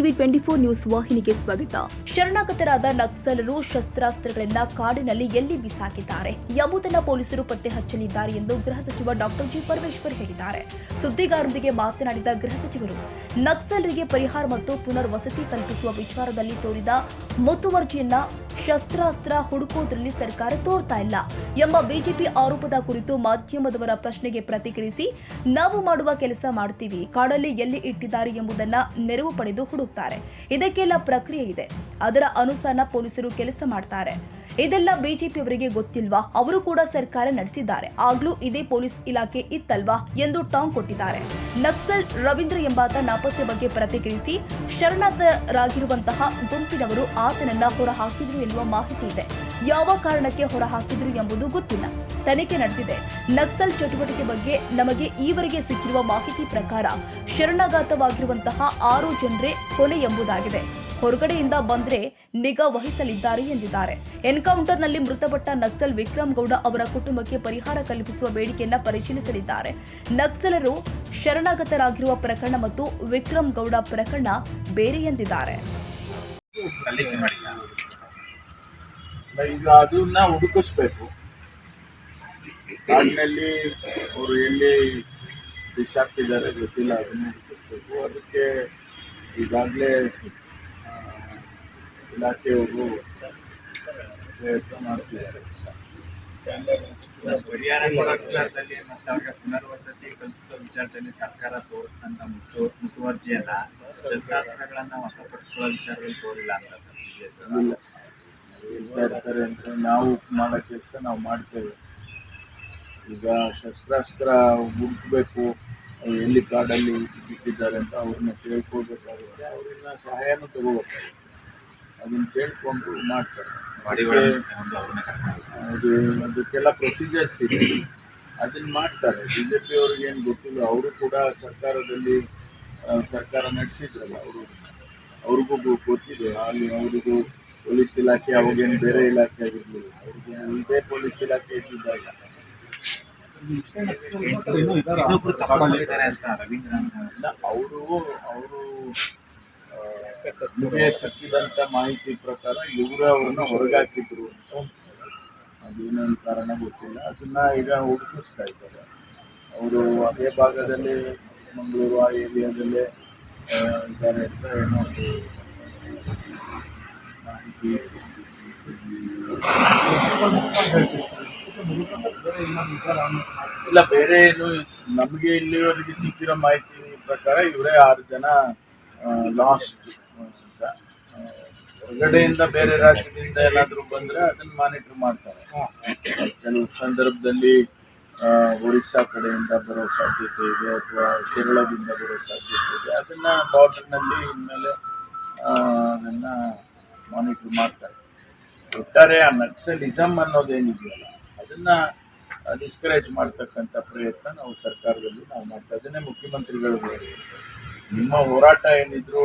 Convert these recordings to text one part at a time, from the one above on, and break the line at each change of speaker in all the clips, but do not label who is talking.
TV twenty four news ವಾಹಿನಿಗೆ ಸ್ವಾಗತ. ಶರಣಾಗತರಾದ ನಕ್ಸಲರು ಶಸ್ತ್ರಾಸ್ತ್ರಗಳನ್ನ ಕಾಡಿನಲ್ಲಿ ಎಲ್ಲಿ ಬಿಸಾಕಿದ್ದಾರೆ? ಎಂಬುದನ್ನ ಪೊಲೀಸರು ಪತ್ತೆ ಹಚ್ಚಲಿದ್ದಾರೆ ಎಂದು ಗೃಹ ಸಚಿವ ಡಾಕ್ಟರ್ ಜಿ ಪರಮೇಶ್ವರ್ ಹೇಳಿದ್ದಾರೆ. ಸುದ್ದಿಗಾರರೊಂದಿಗೆ ಮಾತನಾಡಿದ ಗೃಹ ಸಚಿವರು, ನಕ್ಸಲರಿಗೆ ಪರಿಹಾರ ಮತ್ತು ಪುನರ್ ವಸತಿ ಕಲ್ಪಿಸುವ ವಿಚಾರದಲ್ಲಿ ತೋರಿದ ಮುತುವರ್ಜಿಯನ್ನ ಶಸ್ತ್ರಾಸ್ತ್ರ ಹುಡುಕೋದ್ರಲ್ಲಿ ಸರ್ಕಾರ ತೋರ್ತಾ ಇಲ್ಲ ಎಂಬ ಬಿಜೆಪಿ ಆರೋಪದ ಕುರಿತು ಮಾಧ್ಯಮದವರ ಪ್ರಶ್ನೆಗೆ ಪ್ರತಿಕ್ರಿಯಿಸಿ, ನಾವು ಮಾಡುವ ಕೆಲಸ ಮಾಡ್ತೀವಿ, ಕಾಡಲ್ಲಿ ಎಲ್ಲಿ ಇಟ್ಟಿದ್ದಾರೆ ಎಂಬುದನ್ನ ನೆರವು ಪಡೆದು ಹುಡುಕ್ತಾರೆ ಇದಕ್ಕೆಲ್ಲ ಪ್ರಕ್ರಿಯೆ ಇದೆ. ಅದರ ಅನುಸಾರ ಪೊಲೀಸರು ಕೆಲಸ ಮಾಡ್ತಾರೆ. ಇದೆಲ್ಲ ಬಿಜೆಪಿ ಅವರಿಗೆ ಗೊತ್ತಿಲ್ವಾ? ಅವರು ಕೂಡ ಸರ್ಕಾರ ನಡೆಸಿದ್ದಾರೆ. ಆಗ್ಲೂ ಇದೇ ಪೊಲೀಸ್ ಇಲಾಖೆ ಇತ್ತಲ್ವಾ? ಎಂದು ಟಾಂಗ್ ಕೊಟ್ಟಿದ್ದಾರೆ. ನಕ್ಸಲ್ ರವೀಂದ್ರ ಎಂಬಾತ ನಾಪತ್ತೆ ಬಗ್ಗೆ ಪ್ರತಿಕ್ರಿಯಿಸಿ ಶರಣಾರ್ಥರಾಗಿರುವಂತಹ ಗುಂಪಿನವರು ಆತನನ್ನ ಹೊರ ಹಾಕಿದ್ರು ಎನ್ನುವ ಮಾಹಿತಿ ಇದೆ. ಯಾವ ಕಾರಣಕ್ಕೆ ಹೊರ ಹಾಕಿದ್ರು ಎಂಬುದು ಗೊತ್ತಿಲ್ಲ. ತನಿಖೆ ನಡೆಸಿದೆ. ನಕ್ಸಲ್ ಚಟುವಟಿಕೆ ಬಗ್ಗೆ ನಮಗೆ ಈವರೆಗೆ ಸಿಕ್ಕಿರುವ ಮಾಹಿತಿ ಪ್ರಕಾರ ಶರಣಾಘಾತವಾಗಿರುವಂತಹ ಆರು ಜನರೇ ಕೊಲೆ ಎಂಬುದಾಗಿದೆ. ಹೊರಗಡೆಯಿಂದ ಬಂದ್ರೆ ನಿಗಾ ವಹಿಸಲಿದ್ದಾರೆ ಎಂದಿದ್ದಾರೆ. ಎನ್ಕೌಂಟರ್ನಲ್ಲಿ ಮೃತಪಟ್ಟ ನಕ್ಸಲ್ ವಿಕ್ರಮ್ ಗೌಡ ಅವರ ಕುಟುಂಬಕ್ಕೆ ಪರಿಹಾರ ಕಲ್ಪಿಸುವ ಬೇಡಿಕೆಯನ್ನ ಪರಿಶೀಲಿಸಲಿದ್ದಾರೆ. ನಕ್ಸಲರು ಶರಣಾಗತರಾಗಿರುವ ಪ್ರಕರಣ ಮತ್ತು ವಿಕ್ರಮ್ ಗೌಡ ಪ್ರಕರಣ ಬೇರೆ ಎಂದಿದ್ದಾರೆ.
ಅದನ್ನ ಹುಡುಕಿಸ್ಬೇಕು. ಕಾಡಿನಲ್ಲಿ ಅವರು ಎಲ್ಲಿ ಗೊತ್ತಿಲ್ಲ, ಅದನ್ನ ಹುಡುಕಿಸ್ಬೇಕು. ಅದಕ್ಕೆ ಈಗಾಗಲೇ ಇಲಾಖೆಯವರು ಪ್ರಯತ್ನ ಮಾಡ್ತಿದ್ದಾರೆ.
ಪರಿಹಾರ ವಿಚಾರದಲ್ಲಿ ಮತ್ತೆ ಅವ್ರಿಗೆ ಪುನರ್ವಸತಿ ಕಲ್ಪಿಸೋ ವಿಚಾರದಲ್ಲಿ ಸರ್ಕಾರ ತೋರಿಸಿದಂತ ಮುಖ್ಯ ಮುತುವರ್ಜಿಯನ್ನ ಶಸ್ತ್ರಾಸ್ತ್ರಗಳನ್ನ ವಶಪಡಿಸಿಕೊಳ್ಳೋ ವಿಚಾರದಲ್ಲಿ ತೋರಿಲ್ಲ ಅಂತ
ಇರ್ತಾರೆ ಅಂದರೆ ನಾವು ಮಾಡೋ ಕೆಲಸ ನಾವು ಮಾಡ್ತೇವೆ. ಈಗ ಶಸ್ತ್ರಾಸ್ತ್ರ ಹುಡುಕ್ಬೇಕು ಎಲ್ಲಿ ಕಾಡಲ್ಲಿ ಬಿಟ್ಟಿದ್ದಾರೆ ಅಂತ ಅವ್ರನ್ನ ಕೇಳ್ಕೊಳ್ಬೇಕಾಗುತ್ತೆ. ಅವರಿಂದ ಸಹಾಯನೂ ತಗೋಬೇಕಾಗುತ್ತೆ. ಅದನ್ನ ಕೇಳ್ಕೊಂಡು ಮಾಡ್ತಾರೆ. ಅದು ಅದಕ್ಕೆಲ್ಲ ಪ್ರೊಸೀಜರ್ಸ್ ಇದೆ. ಅದನ್ನ ಮಾಡ್ತಾರೆ. ಬಿ ಜೆ ಪಿ ಅವ್ರಿಗೆ ಏನು ಗೊತ್ತಿಲ್ಲ. ಅವರು ಕೂಡ ಸರ್ಕಾರದಲ್ಲಿ ಸರ್ಕಾರ ನಡೆಸಿದ್ರಲ್ಲ ಅವರು. ಅವ್ರಿಗೂ ಗೊತ್ತಿದೆ. ಅಲ್ಲಿ ಅವ್ರಿಗೂ ಪೊಲೀಸ್ ಇಲಾಖೆ ಅವಾಗೇನು ಬೇರೆ ಇಲಾಖೆ ಆಗಿರಲಿಲ್ಲ ಅವ್ರಿಗೆ ಇದೇ ಪೊಲೀಸ್ ಇಲಾಖೆ ಇದ್ದಿದ್ದಾಗ. ಅವರು ನಿಮಗೆ ಸಿಕ್ಕಿದಂತ ಮಾಹಿತಿ ಪ್ರಕಾರ ಇವರು ಅವ್ರನ್ನ ಹೊರಗಾಕಿದ್ರು ಅದೇನೇನು ಕಾರಣ ಗೊತ್ತಿಲ್ಲ. ಅದನ್ನ ಈಗ ಹುಡುಕಿಸ್ತಾ ಇದ್ದಾರೆ. ಅವರು ಅದೇ ಭಾಗದಲ್ಲಿ, ಮಂಗಳೂರು ಆ ಏರಿಯಾದಲ್ಲೇ ಇದ್ದಾರೆ ಅಂತ ಏನೋ ಇಲ್ಲ, ಬೇರೆ ಏನು ನಮಗೆ ಇಲ್ಲಿವರೆಗೆ ಸಿಕ್ಕಿರೋ ಮಾಹಿತಿ ಪ್ರಕಾರ ಇವರೇ ಆರು ಜನ ಲಾಸ್ಟ್ ಹೊರಗಡೆಯಿಂದ ಬೇರೆ ರಾಜ್ಯದಿಂದ ಏನಾದರೂ ಬಂದರೆ ಅದನ್ನು ಮಾನಿಟರ್ ಮಾಡ್ತಾರೆ. ಕೆಲವು ಸಂದರ್ಭದಲ್ಲಿ ಒರಿಸ್ಸಾ ಕಡೆಯಿಂದ ಬರೋ ಸಾಧ್ಯತೆ ಇದೆ ಅಥವಾ ಕೇರಳದಿಂದ ಬರೋ ಸಾಧ್ಯತೆ ಇದೆ. ಅದನ್ನು ಬಾರ್ಡರ್ನಲ್ಲಿ ಇನ್ಮೇಲೆ ಅದನ್ನು ಮಾನಿಟರ್ ಮಾಡ್ತಾರೆ. ಒಟ್ಟಾರೆ ಆ ನಕ್ಸಲಿಸಮ್ ಅನ್ನೋದೇನಿದೆಯಲ್ಲ ಅದನ್ನ ಡಿಸ್ಕರೇಜ್ ಮಾಡ್ತಕ್ಕಂಥ ಪ್ರಯತ್ನ ನಾವು ಸರ್ಕಾರದಲ್ಲಿ ನಾವು ಮಾಡ್ತಾ ಅದನ್ನೇ ಮುಖ್ಯಮಂತ್ರಿಗಳು. ನಿಮ್ಮ ಹೋರಾಟ ಏನಿದ್ರು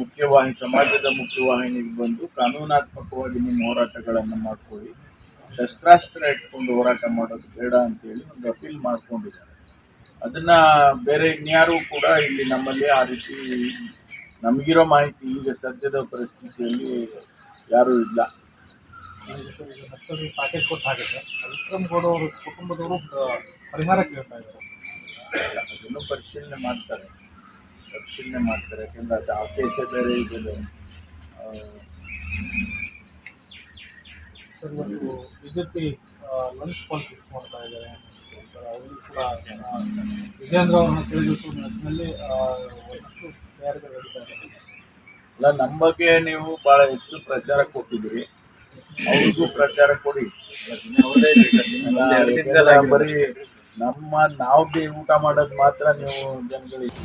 ಮುಖ್ಯವಾಹಿನಿ ಸಮಾಜದ ಮುಖ್ಯವಾಹಿನಿಗೆ ಬಂದು ಕಾನೂನಾತ್ಮಕವಾಗಿ ನಿಮ್ಮ ಹೋರಾಟಗಳನ್ನು ಮಾಡ್ಕೊಳ್ಳಿ. ಶಸ್ತ್ರಾಸ್ತ್ರ ಇಟ್ಕೊಂಡು ಹೋರಾಟ ಮಾಡೋದು ಬೇಡ ಅಂತೇಳಿ ಒಂದು ಅಪೀಲ್ ಮಾಡ್ಕೊಂಡಿದ್ದಾರೆ. ಅದನ್ನ ಬೇರೆ ಇನ್ಯಾರೂ ಕೂಡ ಇಲ್ಲಿ ನಮ್ಮಲ್ಲಿ ಆ ರೀತಿ ನಮಗಿರೋ ಮಾಹಿತಿ ಈಗ ಸದ್ಯದ ಪರಿಸ್ಥಿತಿಯಲ್ಲಿ ಯಾರೂ ಇಲ್ಲ.
ಪ್ಯಾಕೇಜ್ ಕೊಟ್ಟು ಹಾಕಿದ್ರೆ ವಿಕ್ರಮ್ ಗೌಡ ಅವರ ಕುಟುಂಬದವರು ಪರಿಹಾರ ಕೇಳ್ತಾ ಇದ್ದಾರೆ.
ಅದನ್ನು ಪರಿಶೀಲನೆ ಮಾಡ್ತಾರೆ. ಪರಿಶೀಲನೆ ಮಾಡ್ತಾರೆ. ಯಾಕಂದರೆ ಅದು ಆ ಕೇಸೇ ಬೇರೆ ಇದೆ
ಸರ್ ಇವತ್ತು B J P lunch politics ಮಾಡ್ತಾ ಇದ್ದಾರೆ. ಅವರು ಕೂಡ ವಿಜೇಂದ್ರ ಅವರನ್ನು ತಿಳಿದಿಟ್ಟು ನಿಟ್ಟಿನಲ್ಲಿ ಒಂದಷ್ಟು ತಯಾರಿಗಳು ನಡೀತಾ ಇದೆ
ಅಲ್ಲ ನಮ್ಮ ಬಗ್ಗೆ ನೀವು ಭಾಳ ಹೆಚ್ಚು ಪ್ರಚಾರ ಕೊಟ್ಟಿದ್ದೀರಿ. ಅವ್ರಿಗೂ ಪ್ರಚಾರ ಕೊಡಿ. ಬರೀ ನಮ್ಮ ನಾವು ಬಿ ಊಟ ಮಾಡೋದು ಮಾತ್ರ ನೀವು ಜನಗಳಿಗೆ.